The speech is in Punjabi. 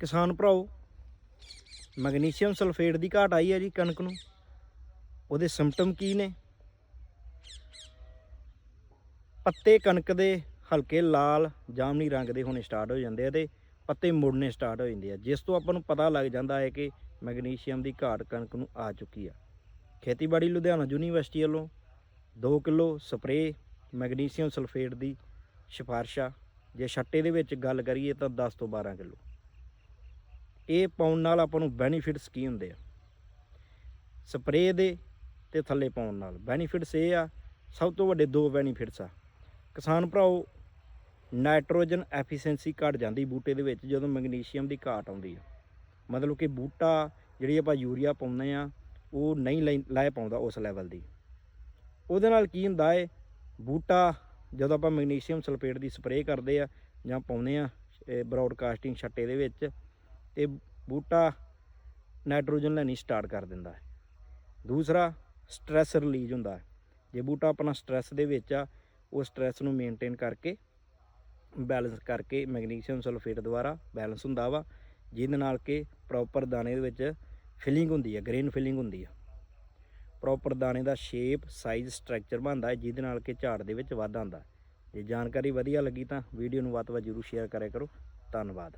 ਕਿਸਾਨ ਭਰਾਓ, ਮੈਗਨੀਸ਼ੀਅਮ ਸਲਫੇਟ ਦੀ ਘਾਟ ਆਈ ਹੈ ਜੀ ਕਣਕ ਨੂੰ। ਉਹਦੇ ਸਿੰਪਟਮ ਕੀ ਨੇ? ਪੱਤੇ ਕਣਕ ਦੇ ਹਲਕੇ ਲਾਲ, ਜਾਮਨੀ ਰੰਗ ਦੇ ਹੋਣੇ ਸਟਾਰਟ ਹੋ ਜਾਂਦੇ ਆ ਤੇ ਪੱਤੇ ਮੁੜਨੇ ਸਟਾਰਟ ਹੋ ਜਾਂਦੇ ਆ। ਜਿਸ ਤੋਂ ਆਪਾਂ ਨੂੰ ਪਤਾ ਲੱਗ ਜਾਂਦਾ ਹੈ ਕਿ ਮੈਗਨੀਸ਼ੀਅਮ ਦੀ ਘਾਟ ਕਣਕ ਨੂੰ ਆ ਚੁੱਕੀ ਆ। ਖੇਤੀਬਾੜੀ ਲੁਧਿਆਣਾ ਯੂਨੀਵਰਸਿਟੀ ਵੱਲੋਂ 2 ਕਿਲੋ ਸਪਰੇਅ ਮੈਗਨੀਸ਼ੀਅਮ ਸਲਫੇਟ ਦੀ ਸਿਫਾਰਿਸ਼। ਆ ਜੇ ਛੱਟੇ ਦੇ ਵਿੱਚ ਗੱਲ ਕਰੀਏ ਤਾਂ 10 ਤੋਂ 12 ਕਿਲੋ। ਇਹ ਪਾਉਣ ਨਾਲ ਆਪਾਂ ਨੂੰ ਬੈਨੀਫਿਟਸ ਕੀ ਹੁੰਦੇ ਆ? ਸਪਰੇਅ ਦੇ ਤੇ ਥੱਲੇ ਪਾਉਣ ਨਾਲ। ਬੈਨੀਫਿਟਸ ਇਹ ਆ, ਸਭ ਤੋਂ ਵੱਡੇ ਦੋ ਬੈਨੀਫਿਟਸ ਆ। ਕਿਸਾਨ ਭਰਾਓ ਨਾਈਟ੍ਰੋਜਨ ਐਫੀਸ਼ੀਐਂਸੀ ਘਟ ਜਾਂਦੀ ਬੂਟੇ ਦੇ ਵਿੱਚ ਜਦੋਂ ਮੈਗਨੀਸ਼ੀਅਮ ਦੀ ਘਾਟ ਆਉਂਦੀ ਆ। ਮਤਲਬ ਕਿ ਬੂਟਾ ਜਿਹੜੀ ਆਪਾਂ ਯੂਰੀਆ ਪਾਉਂਦੇ ਆ, ਉਹ ਨਹੀਂ ਲੈ ਲੈ ਪਾਉਂਦਾ ਉਸ ਲੈਵਲ ਦੀ। ਉਹਦੇ ਨਾਲ ਕੀ ਹੁੰਦਾ ਏ, ਬੂਟਾ ਜਦੋਂ ਆਪਾਂ ਮੈਗਨੀਸ਼ੀਅਮ ਸਲਫੇਟ ਦੀ ਸਪਰੇਅ ਕਰਦੇ ਆ ਜਾਂ ਪਾਉਂਦੇ ਆ ਬ੍ਰੌਡਕਾਸਟਿੰਗ ਛੱਟੇ ਦੇ ਵਿੱਚ ਤੇ ਬੂਟਾ ਨਾਈਟ੍ਰੋਜਨ ਲੈਣੀ ਸਟਾਰਟ ਕਰ ਦਿੰਦਾ ਹੈ। ਦੂਸਰਾ, ਸਟ੍ਰੈਸ ਰਿਲੀਜ਼ ਹੁੰਦਾ ਹੈ। ਜੇ ਬੂਟਾ ਆਪਣਾ ਸਟ੍ਰੈਸ ਦੇ ਵਿੱਚ ਆ, ਉਹ ਸਟ੍ਰੈਸ ਨੂੰ ਮੇਨਟੇਨ ਕਰਕੇ, ਬੈਲੈਂਸ ਕਰਕੇ ਮੈਗਨੀਸ਼ੀਅਮ ਸਲਫੇਟ ਦੁਆਰਾ ਬੈਲੈਂਸ ਹੁੰਦਾ ਵਾ, ਜਿਹਦੇ ਨਾਲ ਕਿ ਪ੍ਰੋਪਰ ਦਾਣੇ ਦੇ ਵਿੱਚ ਫਿਲਿੰਗ ਹੁੰਦੀ ਹੈ ਗ੍ਰੇਨ ਫਿਲਿੰਗ ਹੁੰਦੀ ਹੈ ਪ੍ਰੋਪਰ ਦਾਣੇ ਦਾ ਸ਼ੇਪ, ਸਾਈਜ਼, ਸਟਰਕਚਰ ਬਣਦਾ ਹੈ, ਜਿਹਦੇ ਨਾਲ ਕਿ ਝਾੜ ਦੇ ਵਿੱਚ ਵਾਧਾ ਹੁੰਦਾ ਜੇ ਜਾਣਕਾਰੀ ਵਧੀਆ ਲੱਗੀ ਤਾਂ ਵੀਡੀਓ ਨੂੰ ਵੱਧ ਤੋਂ ਵੱਧ ਜ਼ਰੂਰ ਸ਼ੇਅਰ ਕਰਿਆ ਕਰੋ। ਧੰਨਵਾਦ।